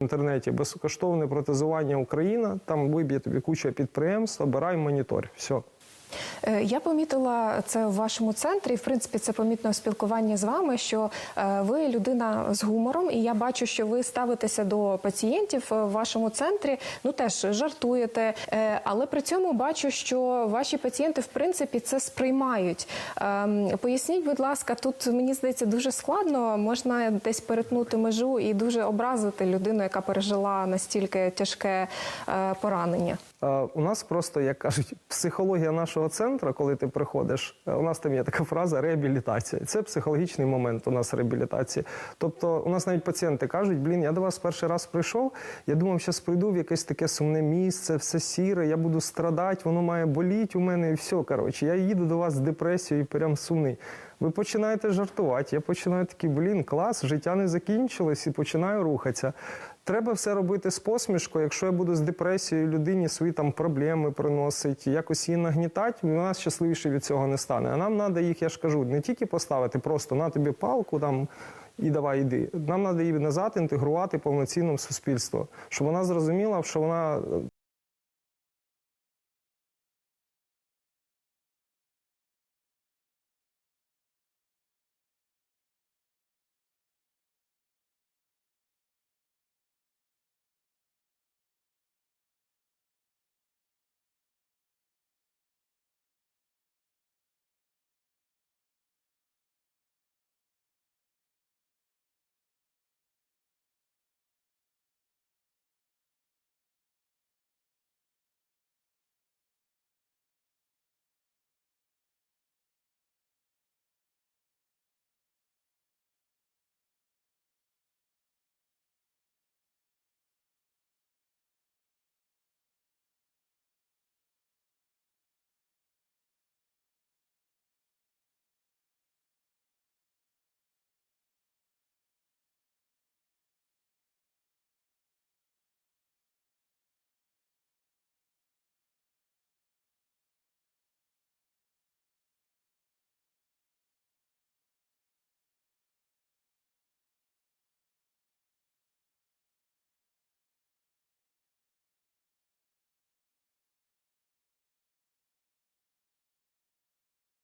Інтернеті безкоштовне протезування Україна. Там виб'є тобі куча підприємств, обирай монітор. Все. Е, Я помітила це в вашому центрі. В принципі, це помітно в спілкуванні з вами, що е, ви людина з гумором, і я бачу, що ви ставитеся до пацієнтів е, в вашому центрі. Ну теж жартуєте, але при цьому бачу, що ваші пацієнти в принципі це сприймають. Ем, Поясніть, будь ласка, тут мені здається дуже складно. Можна десь перетнути межу і дуже образити людину, яка пережила настільки тяжке поранення. У нас просто, як кажуть, психологія нашого центру, коли ти приходиш, е, у нас там є така фраза реабілітація. Це психологічний момент у нас реабілітації. Тобто, у нас навіть пацієнти кажуть, блін, я до вас перший раз прийшов, я думав, зараз прийду в якесь таке сумне місце, все сіре, я буду страдати, воно має боліти у мене і все. Коротше, я їду до вас з депресією прям сумний. Ви починаєте жартувати. Я починаю такий, блін, клас, життя не закінчилось і починаю рухатися. Треба все робити з посмішкою. Якщо я буду з депресією людині свої там проблеми приносить, якось її нагнітати, вона щасливіше від цього не стане. А нам треба їх, я ж кажу, не тільки поставити просто на тобі палку там. І давай йди. Нам треба її назад інтегрувати повноцінно в суспільство, щоб вона зрозуміла, що вона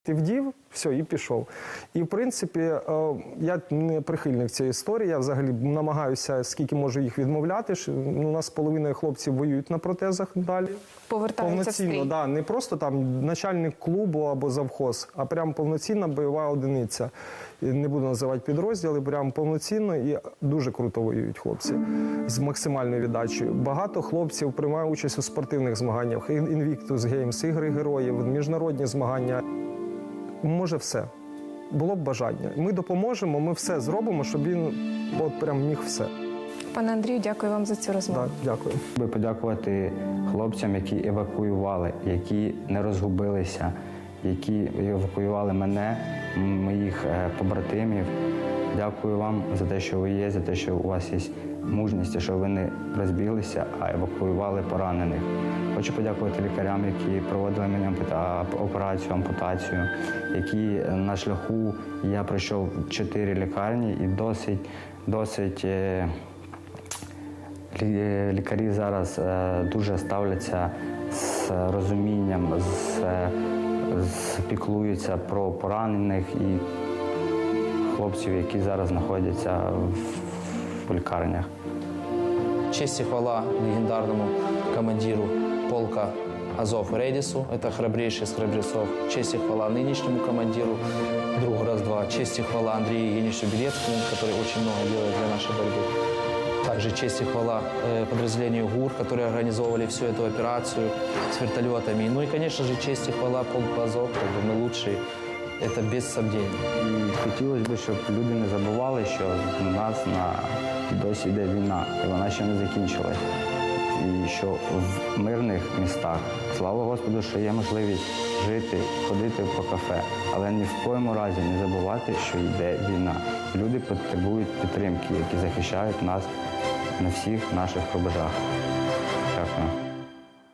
Ти вдів, все, і пішов. І в принципі, е, я не прихильник цієї історії. Я взагалі намагаюся, скільки можу їх відмовляти. Ну, У нас половина хлопців воюють на протезах далі. Повертаються в Повноцінно, стрій. да, не просто там начальник клубу або завхоз, а прям повноцінна бойова одиниця. Не буду називати підрозділи, прям повноцінно і дуже круто воюють хлопці з максимальною віддачею. Багато хлопців приймає участь у спортивних змаганнях. Invictus Games, ігри героїв, міжнародні змагання. Може все. Було б бажання. Ми допоможемо, ми все зробимо, щоб він от прям міг все. Пане Андрію, дякую вам за цю розмову. Так, дякую. Би подякувати хлопцям, які евакуювали, які не розгубилися, які евакуювали мене, моїх е, побратимів. Дякую вам за те, що ви є, за те, що у вас є мужність, що ви не розбіглися, а евакуювали поранених. Хочу подякувати лікарям, які проводили мені операцію, ампутацію, які на шляху я пройшов чотири лікарні і досить, досить. е, Лікарі зараз е, дуже ставляться з розумінням, з, е, з- піклуються про поранених і хлопців, які зараз знаходяться в, в лікарнях. Честь и хвала легендарному командиру полка Азов Редису, это храбрейший из храбрецов. Честь и хвала нынешнему командиру, другу раз-два. Честь и хвала Андрею Евгеньевичу Белецкому, который очень много делает для нашей борьбы. Также честь и хвала э, подразделению ГУР, которые организовывали всю эту операцию с вертолетами. Ну и, конечно же, честь и хвала полку Азов, как бы мы лучшие. Это без сомнений. І хотілося б, щоб люди не забували, що у нас на досі йде війна, і вона ще не закінчилась. І що в мирних містах, слава Господу, що є можливість жити, ходити по кафе, але ні в коєму разі не забувати, що йде війна. Люди потребують підтримки, які захищають нас на всіх наших рубежах. Дякую.